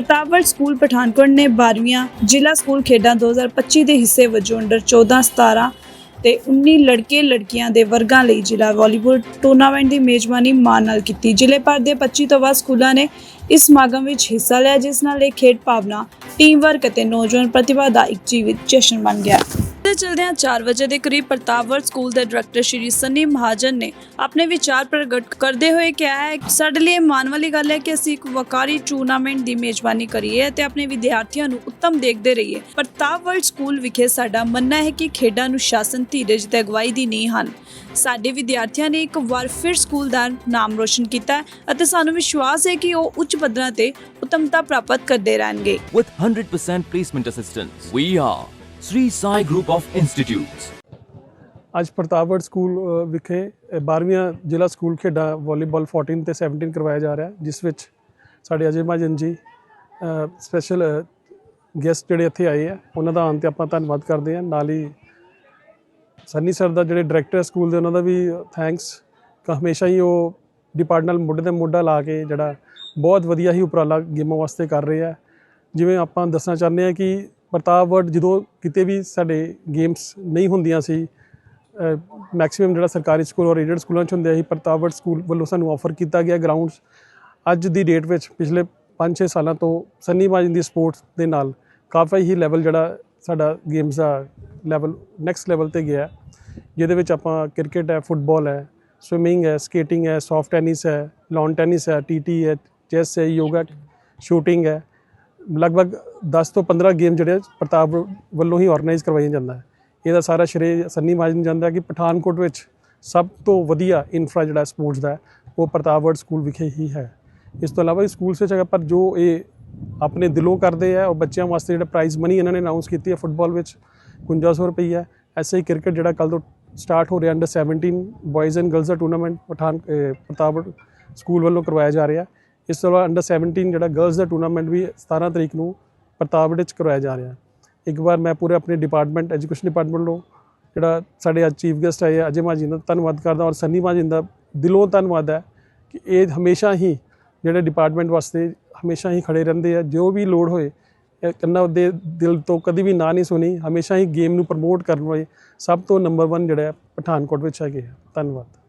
ਪ੍ਰਤਾਪਵਰ school Pathankot ਨੇ 12ਵੀਆਂ ਜ਼ਿਲ੍ਹਾ school ਖੇਡਾਂ 2025 ਦੇ ਹਿੱਸੇ ਵਜੋਂ ਅੰਡਰ 14 17 ਤੇ 19 ਲੜਕੇ ਲੜਕੀਆਂ ਦੇ ਵਰਗਾਂ ਲਈ ਜ਼ਿਲ੍ਹਾ ਵਾਲੀਬਾਲ ਟੂਰਨਾਮੈਂਟ ਦੀ ਮੇਜ਼ਬਾਨੀ ਮਾਣ ਨਾਲ ਕੀਤੀ। ਜ਼ਿਲ੍ਹੇ ਭਰ ਦੇ 25 ਤੋਂ ਵੱਧ ਸਕੂਲਾਂ ਨੇ ਇਸ ਸਮਾਗਮ ਵਿੱਚ ਹਿੱਸਾ ਲਿਆ, ਜਿਸ ਨਾਲ ਇਹ ਖੇਡ ਭਾਵਨਾ ਟੀਮ ਵਰਕ ਅਤੇ ਨੌਜਵਾਨ ਪ੍ਰਤਿਭਾ ਦਾ ਇੱਕ ਜੀਵਿਤ ਜਸ਼ਨ ਬਣ ਗਿਆ। ਤੇ ਚਲਦਿਆਂ 4 ਵਜੇ ਦੇ ਕਰੀਬ ਪ੍ਰਤਾਪਵਰ ਸਕੂਲ ਦੇ ਡਾਇਰੈਕਟਰ ਸ਼੍ਰੀ ਸੰਨੀ ਮਹਾਜਨ ਨੇ ਆਪਣੇ ਵਿਚਾਰ ਪ੍ਰਗਟ ਕਰਦੇ ਹੋਏ ਕਿਹਾ ਹੈ ਕਿ ਸਾਡੇ ਲਈ ਮਾਣ ਵਾਲੀ ਗੱਲ ਹੈ ਕਿ ਅਸੀਂ ਇੱਕ ਵਕਾਰੀ ਟੂਰਨਾਮੈਂਟ ਦੀ ਮੇਜ਼ਬਾਨੀ ਕਰੀਏ ਅਤੇ ਆਪਣੇ ਵਿਦਿਆਰਥੀਆਂ ਨੂੰ ਉੱਤਮ ਦੇਖਦੇ ਰਹੀਏ। ਪ੍ਰਤਾਪਵਰ ਸਕੂਲ ਵਿਖੇ ਸਾਡਾ ਮੰਨਣਾ ਹੈ ਕਿ ਖੇਡਾਂ ਨੂੰ ਸ਼ਾਸਨ ਧੀਰਜ ਤੇ ਅਗਵਾਈ ਦੀ ਨੀਂਹ ਹਨ। ਸਾਡੇ ਵਿਦਿਆਰਥੀਆਂ ਨੇ ਇੱਕ ਵਾਰ ਫਿਰ ਸਕੂਲ ਦਾ ਨਾਮ ਰੋਸ਼ਨ ਕੀਤਾ ਅਤੇ ਸਾਨੂੰ ਵਿਸ਼ਵਾਸ ਹੈ ਕਿ ਉਹ ਉੱਚ ਪੱਧਰਾਂ ਤੇ ਉੱਤਮਤਾ ਪ੍ਰਾਪਤ ਕਰਦੇ ਰਹਿਣਗੇ। With 100% placement assistance, we are Shri Sai group of Institutes. ਅੱਜ ਪ੍ਰਤਾਪਗੜ੍ਹ ਸਕੂਲ ਵਿਖੇ 12ਵੀਂ ਜ਼ਿਲ੍ਹਾ ਸਕੂਲ ਖੇਡਾਂ ਵਾਲੀਬਾਲ 14 ਤੇ 17 ਕਰਵਾਇਆ ਜਾ ਰਿਹਾ ਜਿਸ ਵਿੱਚ ਸਾਡੇ ਅਜੇ ਮਹਾਜਨ ਜੀ ਸਪੈਸ਼ਲ ਗੈਸਟ ਜਿਹੜੇ ਇੱਥੇ ਆਏ ਆ, ਉਹਨਾਂ ਦਾ ਆਉਣ ਤੇ ਆਪਾਂ ਧੰਨਵਾਦ ਕਰਦੇ ਹਾਂ। ਨਾਲ ਹੀ ਸੰਨੀ ਸਰ ਦਾ ਜਿਹੜੇ ਡਾਇਰੈਕਟਰ ਸਕੂਲ ਦੇ, ਉਹਨਾਂ ਦਾ ਵੀ ਥੈਂਕਸ ਕਿ ਹਮੇਸ਼ਾ ਹੀ ਉਹ ਡਿਪਾਰਟਮੈਂਟ ਨਾਲ ਮੋਢੇ ਤੇ ਮੋਢਾ ਲਾ ਕੇ ਜਿਹੜਾ ਬਹੁਤ ਵਧੀਆ ਹੀ ਉਪਰਾਲਾ ਗੇਮਾਂ ਵਾਸਤੇ ਕਰ ਰਹੇ ਆ। ਜਿਵੇਂ ਆਪਾਂ ਦੱਸਣਾ ਚਾਹੁੰਦੇ ਆ ਕਿ ਪ੍ਰਤਾਪਗੜ੍ਹ ਜਦੋਂ ਕਿਤੇ ਵੀ ਸਾਡੇ ਗੇਮਸ ਨਹੀਂ ਹੁੰਦੀਆਂ ਸੀ ਮੈਕਸਿਮਮ ਜਿਹੜਾ ਸਰਕਾਰੀ ਸਕੂਲ ਔਰ ਏਡਡ ਸਕੂਲਾਂ 'ਚ ਹੁੰਦੇ ਸੀ ਪ੍ਰਤਾਪਗੜ੍ਹ ਸਕੂਲ ਵੱਲੋਂ ਸਾਨੂੰ ਆਫਰ ਕੀਤਾ ਗਿਆ ਗਰਾਊਂਡਸ ਅੱਜ ਦੀ ਡੇਟ ਵਿੱਚ ਪਿਛਲੇ 5-6 ਸਾਲਾਂ ਤੋਂ ਸੰਨੀ ਮਾਜਨ ਦੀ ਸਪੋਰਟਸ ਦੇ ਨਾਲ ਕਾਫੀ ਹੀ ਲੈਵਲ ਜਿਹੜਾ ਸਾਡਾ ਗੇਮਸ ਦਾ ਲੈਵਲ ਨੈਕਸਟ ਲੈਵਲ ਤੇ ਗਿਆ। ਜਿਹਦੇ ਵਿੱਚ ਆਪਾਂ ਕ੍ਰਿਕਟ ਹੈ ਫੁੱਟਬਾਲ ਹੈ ਸਵਿਮਿੰਗ ਹੈ ਸਕੇਟਿੰਗ ਹੈ ਸੌਫਟ ਟੈਨਿਸ ਹੈ ਲੌਨ ਟੈਨਿਸ ਹੈ ਟੀਟੀ ਹੈ ਚੈਸ ਹੈ ਯੋਗਾ ਸ਼ੂਟਿੰਗ ਹੈ। ਲਗਭਗ 10 ਤੋਂ 15 ਗੇਮ ਜਿਹੜੇ ਪ੍ਰਤਾਪ ਵੱਲੋਂ ਹੀ ਆਰਗੇਨਾਈਜ਼ ਕਰਵਾਈਆਂ ਜਾਂਦਾ ਹੈ। ਇਹਦਾ ਸਾਰਾ ਸ਼੍ਰੇ ਸੰਨੀ ਮਾਜਨ ਨੂੰ ਜਾਂਦਾ ਕਿ ਪਠਾਨਕੋਟ ਵਿੱਚ ਸਭ ਤੋਂ ਵਧੀਆ ਇਨਫਰਾ ਜਿਹੜਾ ਸਪੋਰਟਸ ਦਾ ਹੈ, ਉਹ ਪ੍ਰਤਾਪਗੜ੍ਹ ਸਕੂਲ ਵਿਖੇ ਹੀ ਹੈ। ਇਸ ਤੋਂ ਇਲਾਵਾ ਇਸ ਸਕੂਲ ਵਿੱਚ ਹੈਗਾ ਪਰ ਜੋ ਇਹ ਆਪਣੇ ਦਿਲੋਂ ਕਰਦੇ ਆ ਉਹ ਬੱਚਿਆਂ ਵਾਸਤੇ ਜਿਹੜਾ ਪ੍ਰਾਈਜ਼ ਮਨੀ ਇਹਨਾਂ ਨੇ ਅਨਾਉਂਸ ਕੀਤੀ ਹੈ ਫੁੱਟਬਾਲ ਵਿੱਚ 5100 ਰੁਪਏ ਹੈ। ਐਸੇ ਹੀ ਕ੍ਰਿਕਟ ਜਿਹੜਾ ਕੱਲ ਤੋਂ ਸਟਾਰਟ ਹੋ ਰਿਹਾ ਅੰਡਰ 17 ਬॉयਜ਼ ਐਂਡ ਗਰਲਸ ਦਾ ਟੂਰਨਾਮੈਂਟ ਪਠਾਨ ਅਹ ਪ੍ਰਤਾਪਗੜ੍ਹ ਸਕੂਲ ਵੱਲੋਂ ਕਰਵਾਇਆ ਜਾ ਰਿਹਾ ਇਸ ਤੋਂ ਇਲਾਵਾ ਅੰਡਰ 17 ਜਿਹੜਾ ਗਰਲਸ ਦਾ ਟੂਰਨਾਮੈਂਟ ਵੀ 17 ਤਰੀਕ ਨੂੰ ਪ੍ਰਤਾਪਗੜ੍ਹ ਵਿੱਚ ਕਰਵਾਇਆ ਜਾ ਰਿਹਾ। ਇੱਕ ਵਾਰ ਮੈਂ ਪੂਰੇ ਆਪਣੇ ਡਿਪਾਰਟਮੈਂਟ ਐਜੂਕੇਸ਼ਨ ਡਿਪਾਰਟਮੈਂਟ ਨੂੰ ਜਿਹੜਾ ਸਾਡੇ ਅੱਜ ਚੀਫ ਗੈਸਟ ਆਏ ਆ, ਅਜੇ ਮਾਜੀ ਦਾ ਧੰਨਵਾਦ ਕਰਦਾ ਔਰ ਸੰਨੀ ਮਾਜੀ ਦਾ ਦਿਲੋਂ ਧੰਨਵਾਦ ਹੈ ਕਿ ਇਹ ਹਮੇਸ਼ਾ ਹੀ ਜਿਹੜੇ ਡਿਪਾਰਟਮੈਂਟ ਵਾਸਤੇ ਹਮੇਸ਼ਾ ਹੀ ਖੜੇ ਰਹਿੰਦੇ ਆ। ਜੋ ਵੀ ਲੋੜ ਹੋਏ ਇਹ ਕੰਨਾ ਦੇ ਦਿਲ ਤੋਂ ਕਦੀ ਵੀ ਨਾ ਨਹੀਂ ਸੁਣੀ ਹਮੇਸ਼ਾ ਹੀ ਗੇਮ ਨੂੰ ਪ੍ਰਮੋਟ ਕਰਨ ਵਾਲੇ ਸਭ ਤੋਂ ਨੰਬਰ 1 ਜਿਹੜਾ ਪਠਾਨਕੋਟ ਵਿੱਚ ਹੈਗੇ ਆ। ਧੰਨਵਾਦ।